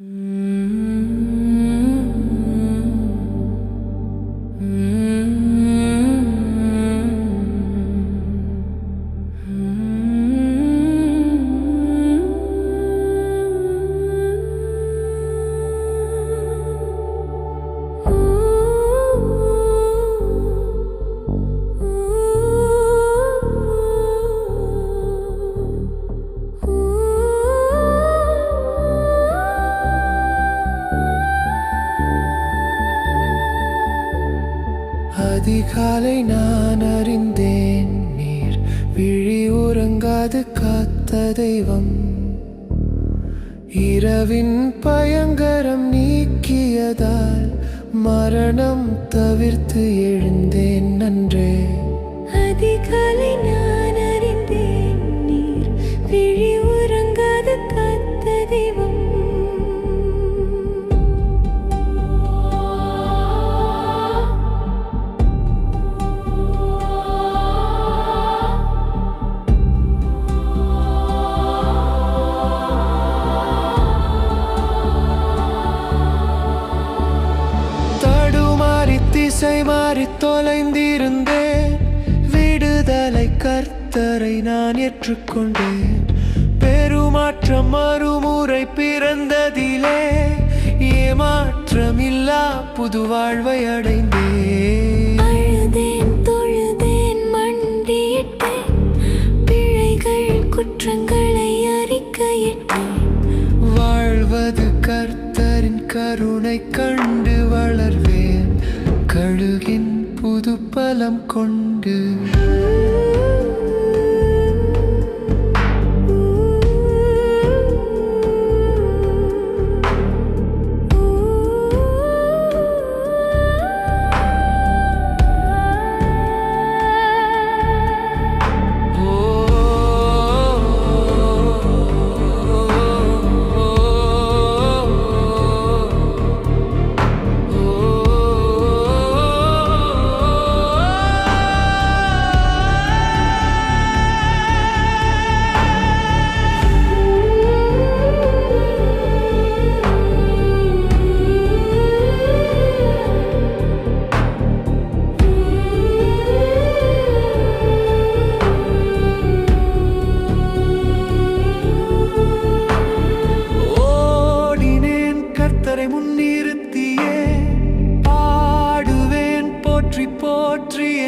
Mm. அதிகாலை நான் அறிந்தேன். நீர் விழி உறங்காது காத்த தெய்வம். இரவின் பயங்கரம் நீக்கியதால் மரணம் தவிர்த்து எழுந்தேன் நன்றே. அதிகாலை நான் திசை மாறி தொலைந்திருந்தேன். விடுதலை கர்த்தரை நான் ஏற்றுக்கொண்டேன். பெருமாற்றம் மறுமுறை பிறந்ததிலே ஏமாற்றமில்லா புது வாழ்வை அடைந்தேன் குற்றங்களை அறிக்கையிட்டேன். வாழ்வது கர்த்தரின் கருணை கண்டு அழுகின் புது பலம் கொண்டு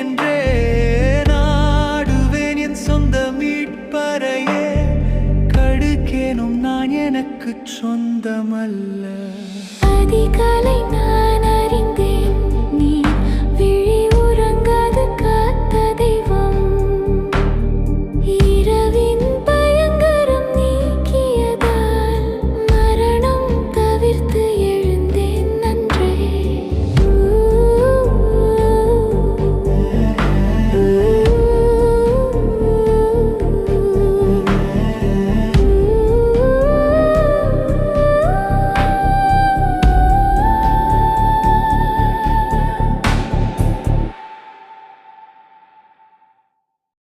என்றே நாடுவேன் என் சொந்த மீட்பறையே. கடுக்கேனும் நான் எனக்கு சொந்தமல்ல. அதிகாலை நான் அறிந்தேன்.